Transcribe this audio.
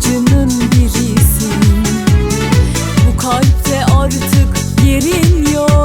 yabancının birisin. Bu kalpte artık yerin yok.